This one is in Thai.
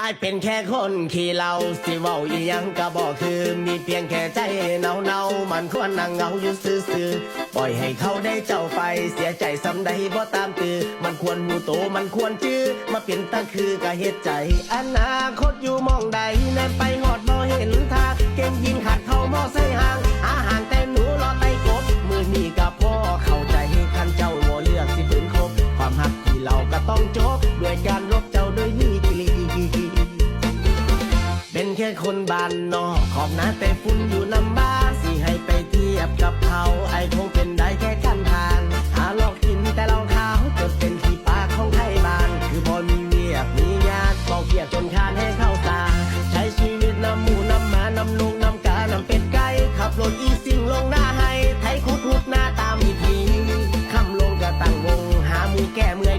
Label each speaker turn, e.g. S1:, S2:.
S1: อายเป็นแค่คนขี่เหล้าสิเว้าอีหยังก็บอกคือมีเพียงแค่ใจเนาเนาๆมันควรนั่งเหงาอยู่ซื่อๆปล่อยให้เขาได้เจ้าไปเสียใจสำใดบ่ตามตือมันควรหูโตมันควรจื้อมาเป็นตั้งคือก็เฮ็ดใจอนาคตอยู่หมองใดแนมไปหอดบ่เห็นทางเก่งยิงขัดเข้ามอใส่ห่างหาหางแต่หนูรอไต่กบมือนี้ก็พ่อเข้าใจคันเจ้าบ่เลือกสิฝืนคบความหักที่เราก็ต้องจบด้วยการลบเจ้า แค่คนบ้านนอก ขอบนะแต่ฝุ่นอยู่ลำบ้ากสิให้ไปเทียบกับเขาไอคงเป็นได้แค่ขั้นทาน หาลอกกินแต่เราขาวจะเป็นที่ปากของไทยบ้าน คือบอมีเวียกมีญาติบอกเกียกจนคานให้เข้าตา ใช้ชีวิตนำหมูนำหมานำลูกนำกานำเป็ดไก่ขับรถอีสิงลงหน้าให้ ไทยคุดหุดหน้าตามอีทีคำลงกระตั้งวง หามูแก้เมื่อย